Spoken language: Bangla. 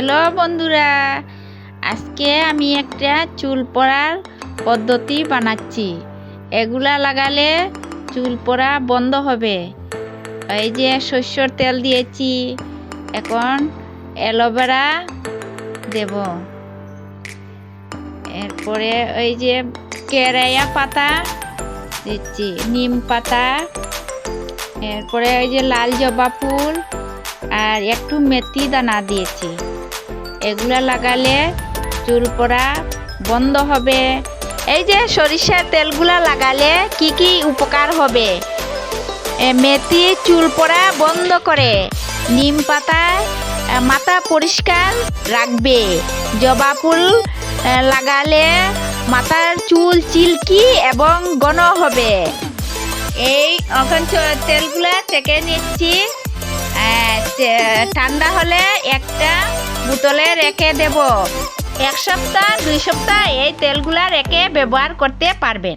হ্যালো বন্ধুরা, আজকে আমি একটা চুল পড়ার পদ্ধতি বানাচ্ছি। এগুলা লাগালে চুল পড়া বন্ধ হবে। এই যে শস্যর তেল দিয়েছি, এখন অ্যালোভেরা দেব। এরপরে ওই যে কেরাইয়া পাতা দিচ্ছি, নিম পাতা। এরপরে ওই যে লাল জবা ফুল আর একটু মেথি দানা দিয়েছি। এগুলা লাগালে চুল পড়া বন্ধ হবে। এই যে সরিষার তেলগুলা লাগালে কি কি উপকার হবে? মেথি চুল পড়া বন্ধ করে। নিম পাতায় মাথা পরিষ্কার রাখবে। জবা ফুল লাগালে মাথার চুল চিল্কি এবং ঘন হবে। এই এখন তেলগুলা চেকে নিচ্ছি। ঠান্ডা হলে একটা বোতলে রেখে দেব। এক সপ্তাহ দুই সপ্তাহ এই তেলগুলা রেখে ব্যবহার করতে পারবেন।